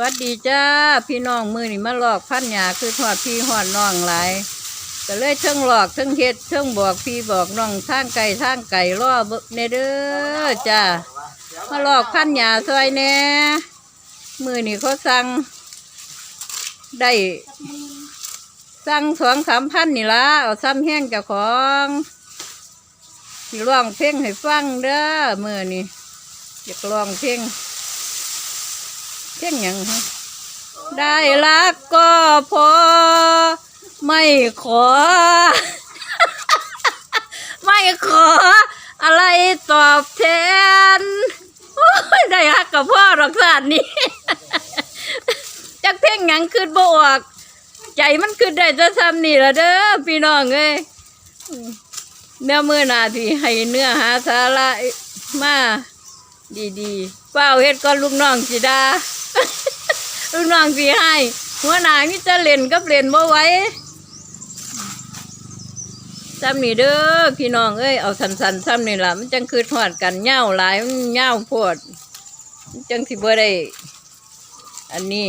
วัดดีจ้า พี่น้องมือนี่มาหลอกพันหยาคือทอดพี่หอดน้องหลายก็เลยเทิงหลอกเทิงเฮ็ดเทิงบอกพี่บอกน้องทางไก่ทางไก่ล่อเบิ่งในเด้อจ้ามาหลอกพันหยาซอยแน่มือนี่เขาสั่งได้สั่งสองสามพันนี่ละเอาซ้ำแห้งเจ้าของสิร้องเพลงให้ฟังเด้อมือนี่อยากร้องเพลง เพียงยังฮะได้รักก็พอ ไม่ขอ ไม่ขอ อะไรตอบแทนได้ฮักกับพ่อหรอกสาดนี้จักเพ่งหยังขึ้นบ่ออกใจมันขึ้นได้จะซ้ำนี่ละเด้อพี่น้องเอ้ยอืมเนื้อมือนาที่ให้เนื้อหาสาระมาดีๆเป้าเฮ็ดก็ลูกน้องสิดา ลูกน้องสีให้หัวหน้านี่จะเล่นก็เล่นบ่ไหว้ซ้ำนี่เด้อพี่น้องเอ้ยเอาสันสันซ้ำนี่ล่ะมันจังคือทอดกันเหย้าหลายมันเหย้าโพดจังสิบ่ได้อันนี้